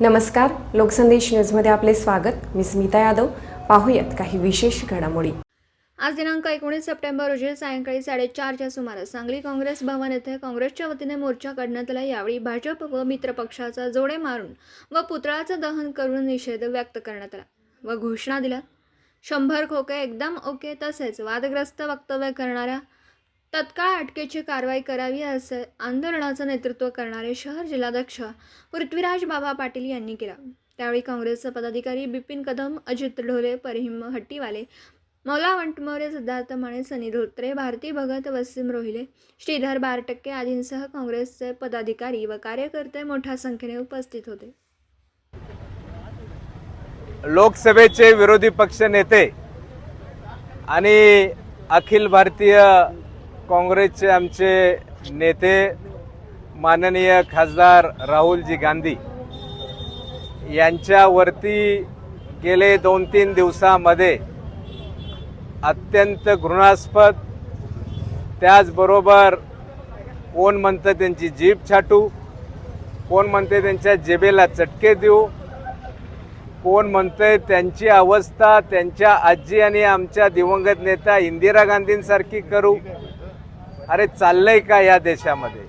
नमस्कार लोकसंदेश न्यूजमध्ये आपले स्वागत. मी स्मिता यादव. पाहूयात काही विशेष घडामोडी. आज दिनांक एकोणीस सप्टेंबर रोजी सायंकाळी साडेचारच्या सुमारास सांगली काँग्रेस भवन येथे काँग्रेसच्या वतीने मोर्चा काढण्यात आला. यावेळी भाजप व मित्रपक्षाचा जोडे मारून व पुतळाचं दहन करून निषेध व्यक्त करण्यात आला व घोषणा दिल्या. शंभर खोके एकदम ओके तसेच वादग्रस्त वक्तव्य करणाऱ्या तत्काळ अटकेची कारवाई करावी असे आंदोलनाचं नेतृत्व करणारे शहर जिल्हाध्यक्ष पृथ्वीराज बाबा पाटील यांनी केला. त्यावेळी काँग्रेसचे पदाधिकारी बिपिन कदम अजित ढोले परिहिम हट्टीवाले मौला वंटमोरे सिद्धार्थ माने सनी धोत्रे भारती भगत वसीम रोहिले श्रीधर बारटक्के आदींसह काँग्रेसचे पदाधिकारी व कार्यकर्ते मोठ्या संख्येने उपस्थित होते. लोकसभेचे विरोधी पक्ष नेते आणि अखिल भारतीय काँग्रेसचे आमचे नेते माननीय खासदार राहुलजी गांधी यांच्यावरती गेले दोन तीन दिवसामध्ये अत्यंत घृणास्पद त्याचबरोबर कोण म्हणतं त्यांची जीभ छाटू कोण म्हणते त्यांच्या जेबेला चटके देऊ कोण म्हणतंय त्यांची अवस्था त्यांच्या आजी आणि आमच्या दिवंगत नेत्या इंदिरा गांधींसारखी करू. अरे चाललंय का या देशामध्ये?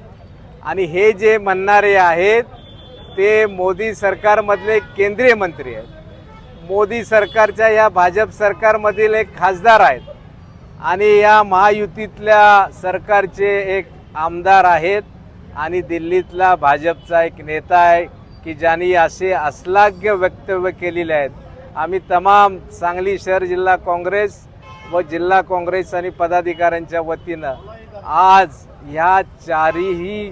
आणि हे जे म्हणणारे आहेत ते मोदी सरकारमधले केंद्रीय मंत्री आहेत. मोदी सरकारच्या या भाजप सरकारमधील एक खासदार आहेत. आणि या महायुतीतल्या सरकारचे एक आमदार आहेत. आणि दिल्लीतला भाजपचा एक नेता आहे की ज्यांनी असे अश्लाघ्य वक्तव्य केलेले आहेत. आम्ही तमाम सांगली शहर जिल्हा काँग्रेस व जिल्हा काँग्रेस आणि पदाधिकाऱ्यांच्या वतीनं आज ह्या चारीही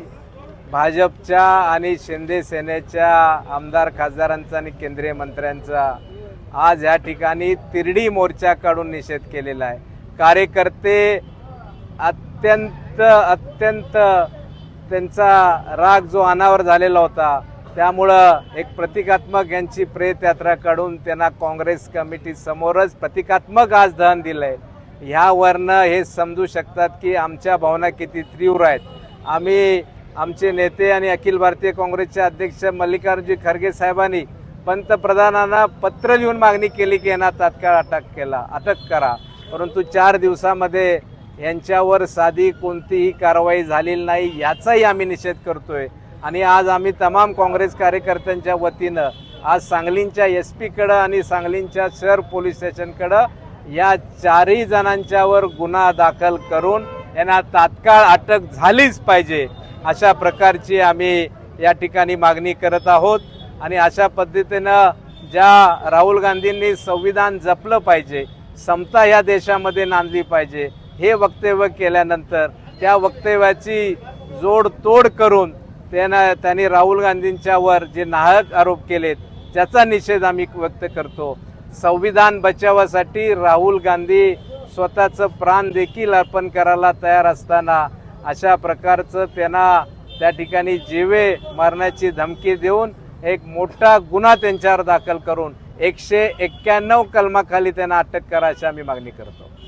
भाजपच्या आणि शिंदे सेनेच्या आमदार खासदारांचा आणि केंद्रीय मंत्र्यांचा आज ह्या ठिकाणी तिरडी मोर्चा काढून निषेध केलेला आहे. कार्यकर्ते अत्यंत अत्यंत त्यांचा राग जो अनावर झालेला होता त्यामुळं एक प्रतिकात्मक यांची प्रेत यात्रा काढून त्यांना काँग्रेस कमिटीसमोरच प्रतिकात्मक आज दहन आहे ह्यावरनं हे समजू शकतात की आमच्या भावना किती तीव्र आहेत. आम्ही आमचे नेते आणि अखिल भारतीय काँग्रेसचे अध्यक्ष मल्लिकार्जुन खरगे साहेबांनी पंतप्रधानांना पत्र लिहून मागणी केली की यांना तात्काळ अटक केला अटक करा. परंतु चार दिवसामध्ये यांच्यावर साधी कोणतीही कारवाई झालेली नाही याचाही आम्ही निषेध करतोय. आणि आज आम्ही तमाम काँग्रेस कार्यकर्त्यांच्या वतीनं आज सांगलींच्या एस पीकडं आणि सांगलींच्या शहर पोलीस स्टेशनकडं या चारही जणांच्यावर गुन्हा दाखल करून यांना तात्काळ अटक झालीच पाहिजे. अशा प्रकारची आम्ही या ठिकाणी मागणी करत आहोत आणि अशा पद्धतीनं ज्या राहुल गांधींनी संविधान जपलं पाहिजे समता या देशामध्ये नांदली पाहिजे हे वक्तव्य केल्यानंतर त्या वक्तव्याची जोडतोड करून त्यांना त्यांनी राहुल गांधींच्यावर जे नाहक आरोप केलेत त्याचा निषेध आम्ही व्यक्त करतो. संविधान बचावासाठी राहुल गांधी स्वतःचं प्राण देखील अर्पण करायला तयार असताना अशा प्रकारचं त्यांना त्या ठिकाणी जीवे मारण्याची धमकी देऊन एक मोठा गुन्हा त्यांच्यावर दाखल करून एकशे एक्क्याण्णव कलमाखाली त्यांना अटक करा अशी आम्ही मागणी करतो.